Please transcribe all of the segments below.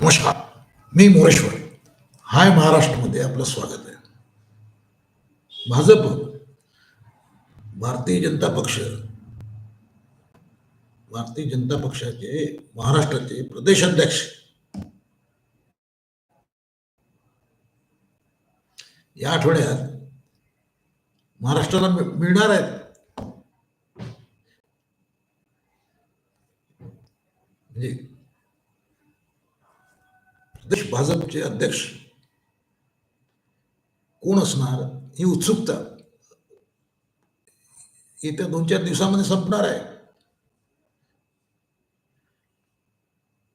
नमस्कार मी मोरेश्वर. हाय महाराष्ट्रामध्ये आपलं स्वागत आहे. भाजप भारतीय जनता पक्ष भारतीय जनता पक्षाचे महाराष्ट्राचे प्रदेशाध्यक्ष. या आठवड्यात महाराष्ट्राला मिळणार आहेत म्हणजे प्रदेश भाजपचे अध्यक्ष. कोण असणार? ही उत्सुकता येत्या दोन चार दिवसामध्ये संपणार आहे.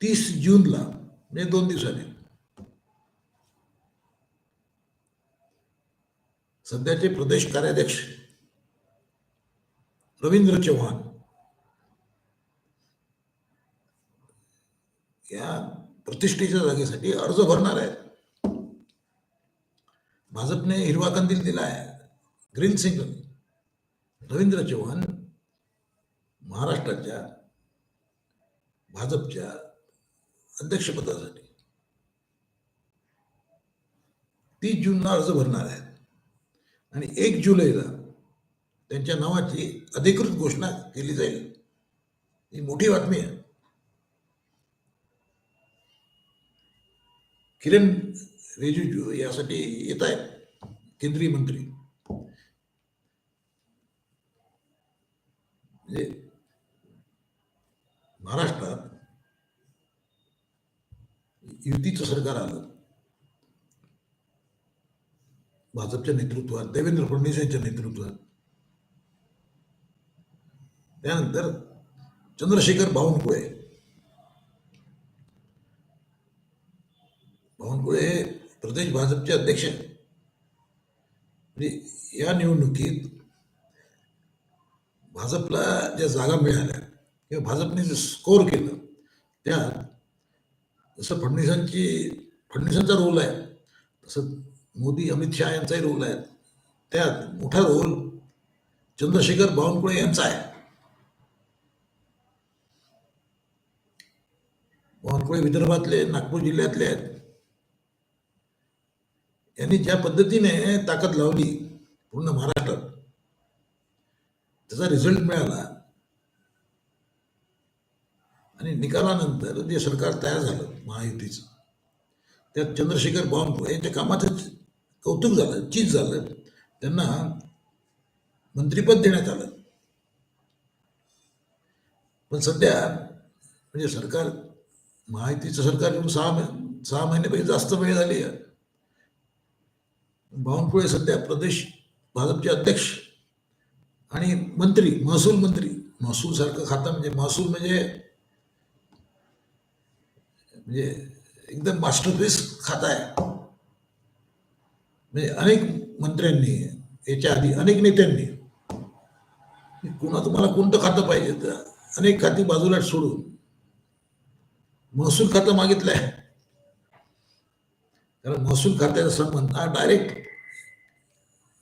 तीस जूनला म्हणजे दोन दिवसांनी. सध्याचे प्रदेश कार्याध्यक्ष रवींद्र चव्हाण. या प्रतिष्ठेच्या जागेसाठी अर्ज भरणार आहेत. भाजपने हिरवा कंदील दिला आहे ग्रीन सिग्नल रवींद्र चव्हाण महाराष्ट्राच्या भाजपच्या अध्यक्षपदासाठी. तीस जूनला अर्ज भरणार आहेत. आणि एक जुलैला त्यांच्या नावाची अधिकृत घोषणा केली जाईल. ही मोठी बातमी आहे. किरण रिजिजू यासाठी येत आहेत. केंद्रीय मंत्री. म्हणजे महाराष्ट्रात युतीचं सरकार आलं. भाजपच्या नेतृत्वात देवेंद्र फडणवीस यांच्या नेतृत्वात. त्यानंतर चंद्रशेखर बावनकुळे बावनकुळे हे प्रदेश भाजपचे अध्यक्ष आहेत. म्हणजे या निवडणुकीत भाजपला ज्या जागा मिळाल्या किंवा भाजपने जे स्कोअर केलं त्यात जसं फडणवीसांची फडणवीसांचा रोल आहे तसं मोदी अमित शहा यांचाही रोल आहे. त्यात मोठा रोल चंद्रशेखर बावनकुळे यांचा आहे. बावनकुळे विदर्भातले नागपूर जिल्ह्यातले आहेत. यांनी ज्या पद्धतीने ताकद लावली पूर्ण महाराष्ट्रात त्याचा रिझल्ट मिळाला. आणि निकालानंतर जे सरकार तयार झालं महायुतीचं त्यात चंद्रशेखर बावनकुळे यांच्या कामाचं कौतुक झालं चीज झालं. त्यांना मंत्रिपद देण्यात आलं. पण सध्या म्हणजे सरकार महायुतीचं सरकार येऊन सहा सहा महिन्यापेक्षा जास्त वेळ झाली आहे. बावनकुळे सध्या प्रदेश भाजपचे अध्यक्ष आणि मंत्री महसूल मंत्री. महसूल सारखं खातं म्हणजे महसूल म्हणजे म्हणजे एकदम मास्टरपीस खातं आहे. म्हणजे अनेक मंत्र्यांनी याच्या आधी अनेक नेत्यांनी कुणा तुम्हाला कोणतं खातं पाहिजे तर अनेक खाती बाजूला सोडून महसूल खातं आहे कारण महसूल खात्याचा संबंध हा डायरेक्ट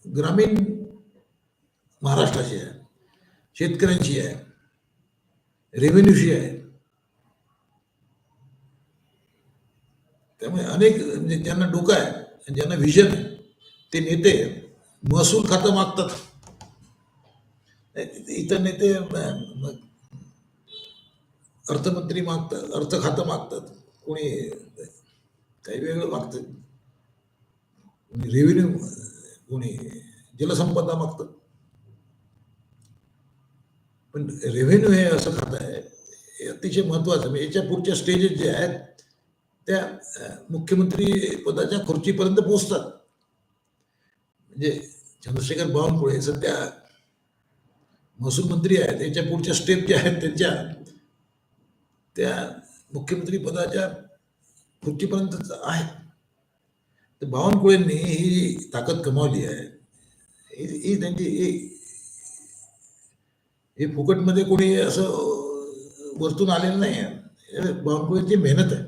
ग्रामीण महाराष्ट्राशी आहे शेतकऱ्यांशी आहे रेव्हेन्यूशी आहे. त्यामुळे अनेक म्हणजे ज्यांना डोकं आहे आणि ज्यांना व्हिजन आहे ते नेते महसूल खातं मागतात. इतर नेते अर्थमंत्री मागतात अर्थ खातं मागतात कोणी काही वेगळं मागतं. कोणी रेव्हेन्यू कोणी जलसंपदा मागतं. पण रेव्हेन्यू हे असं खातं आहे हे अतिशय महत्वाचं म्हणजे याच्या पुढच्या स्टेजेस जे आहेत त्या मुख्यमंत्री पदाच्या खुर्चीपर्यंत पोहोचतात. म्हणजे चंद्रशेखर बावनकुळे सध्या महसूल मंत्री आहेत. याच्या पुढच्या स्टेप ज्या आहेत त्यांच्या त्या मुख्यमंत्री पदाच्या खुर्चीपर्यंत आहे. तर बावनकुळेंनी ही ताकद कमावली आहे. ही त्यांची हे फुकटमध्ये कोणी असं वरतून आलेलं नाही आहे. हे बावनकुळेंची मेहनत आहे.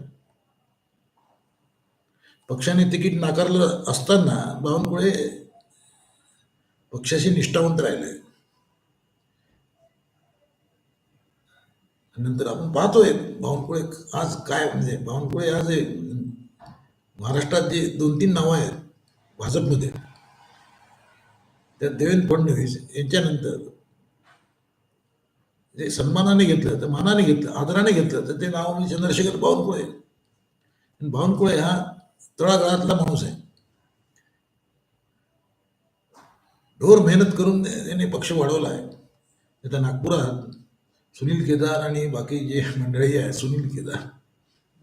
पक्षाने तिकीट नाकारलं असताना बावनकुळे पक्षाशी निष्ठावंत राहिले आणि नंतर आपण पाहतोय बावनकुळे आज काय म्हणजे बावनकुळे आज महाराष्ट्रात जे दोन तीन नावं आहेत भाजपमध्ये त्या देवेंद्र फडणवीस यांच्यानंतर जे सन्मानाने घेतलं तर मानाने घेतलं आदराने घेतलं तर ते नाव म्हणजे चंद्रशेखर बावनकुळे. बावनकुळे हा तळागाळातला माणूस आहे. ढोर मेहनत करून त्यांनी पक्ष वाढवला आहे. आता नागपुरात सुनील केदार आणि बाकी जे मंडळी आहे सुनील केदार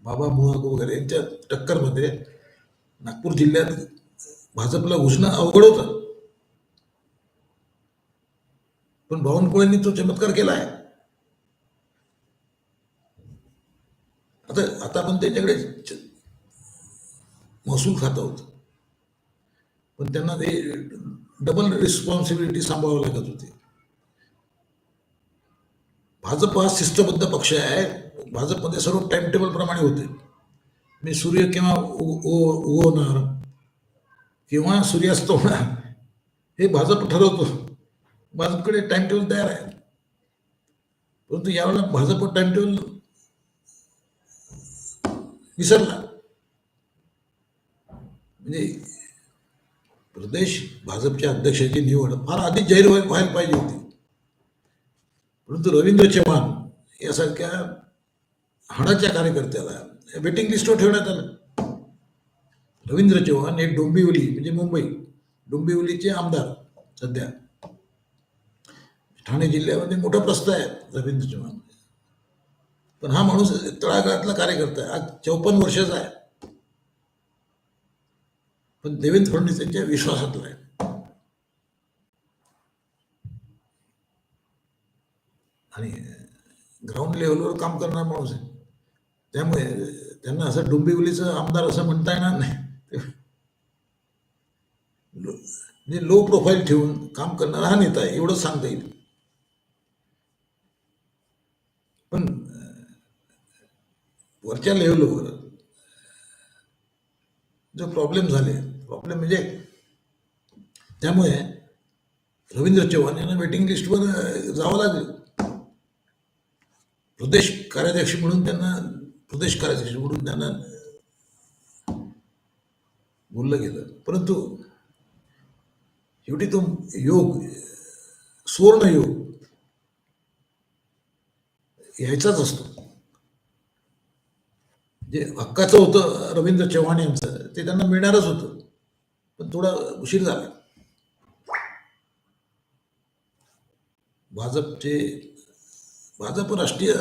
बाबा मुहाग वगैरे यांच्या टक्करमध्ये नागपूर जिल्ह्यात भाजपला घुसणं अवघड होतं. पण बावनकुळेंनी तो चमत्कार केला आहे. आता आता आपण त्यांच्याकडे महसूल खात आहोत. पण त्यांना ते डबल रिस्पॉन्सिबिलिटी सांभाळावी लागत होती. भाजप हा शिस्तबद्ध पक्ष आहे. भाजपमध्ये सर्व टाइम टेबलप्रमाणे होते. मी सूर्य केव्हा उगवणार? केव्हा सूर्यास्त होणार? हे भाजप ठरवतो. भाजपकडे टाइम टेबल तयार आहे. परंतु यावेळेला भाजप टाइम टेबल विसरला. म्हणजे प्रदेश भाजपच्या अध्यक्षाची निवड फार आधी जाहीर व्हायला पाहिजे होती. परंतु रवींद्र चव्हाण यासारख्या हाडाच्या कार्यकर्त्याला वेटिंग लिस्टवर ठेवण्यात आलं. रवींद्र चव्हाण हे डोंबिवली म्हणजे मुंबई डोंबिवलीचे आमदार सध्या. ठाणे जिल्ह्यामध्ये मोठा प्रस्ताव आहे रवींद्र चव्हाण. पण हा माणूस तळागाळातला कार्यकर्ता आहे. आज चौपन्न वर्षाचा आहे. पण देवेंद्र फडणवीस यांच्या विश्वासातला आहे. आणि ग्राउंड लेवलवर काम करणारा माणूस आहे. त्यामुळे त्यांना असं डोंबिवलीचं आमदार असं म्हणता येणार नाही. लो- लो प्रोफाईल ठेवून काम करणारा हा नेता आहे एवढंच सांगता येईल. पण वरच्या लेवलवर जो प्रॉब्लेम झाले प्रॉब्लेम म्हणजे त्यामुळे रवींद्र चव्हाण यांना वेटिंग लिस्टवर जावं लागेल. प्रदेश कार्याध्यक्ष म्हणून त्यांना प्रदेश कार्याध्यक्ष म्हणून त्यांना बोललं गेलं. परंतु शेवटी तो योग सुवर्ण योग यायचाच असतो. जे हक्काचं होतं रवींद्र चव्हाण यांचं ते त्यांना मिळणारच होतं. पण थोडा उशीर झाला. भाजपचे भाजप राष्ट्रीय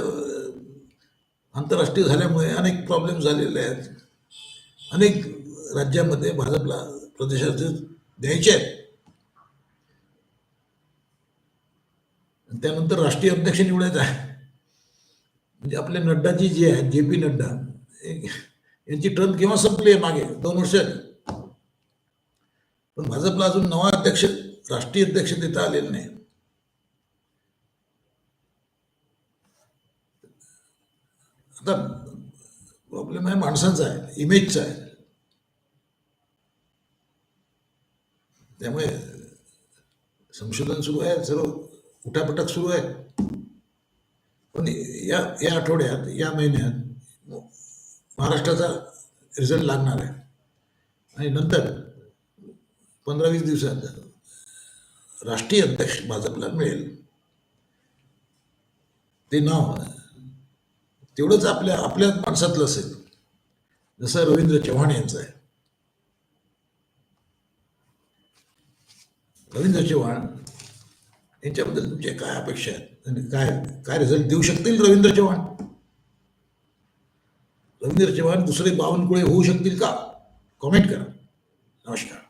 आंतरराष्ट्रीय झाल्यामुळे अनेक प्रॉब्लेम झालेले आहेत. अनेक राज्यामध्ये भाजपला प्रदेशाचे द्यायचे आहेत. आणि त्यानंतर राष्ट्रीय अध्यक्ष निवडायचा म्हणजे आहे म्हणजे आपले नड्डाजी जे आहेत जे पी नड्डा हे- यांची टर्म केव्हा संपली आहे मागे? दोन वर्ष पण भाजपला अजून नवा अध्यक्ष राष्ट्रीय अध्यक्ष देता आलेला नाही. आता प्रॉब्लेम आहे माणसांचा आहे इमेजचा आहे. त्यामुळे संशोधन सुरू आहे सर्व उठापटक सुरू आहे. पण या या आठवड्यात या महिन्यात महाराष्ट्राचा रिझल्ट लागणार आहे. आणि नंतर पंधरा वीस दिवसात राष्ट्रीय अध्यक्ष भाजपला मिळेल. ते नाव तेवढंच आपल्या आपल्या माणसातलं असेल. जसं रवींद्र चव्हाण यांचं आहे. रवींद्र चव्हाण यांच्याबद्दल तुमचे काय अपेक्षा आहेत? आणि काय काय रिझल्ट देऊ शकतील रवींद्र चव्हाण? रवींद्र चव्हाण दुसरे बावनकुळे होऊ शकतील का? कॉमेंट करा. नमस्कार.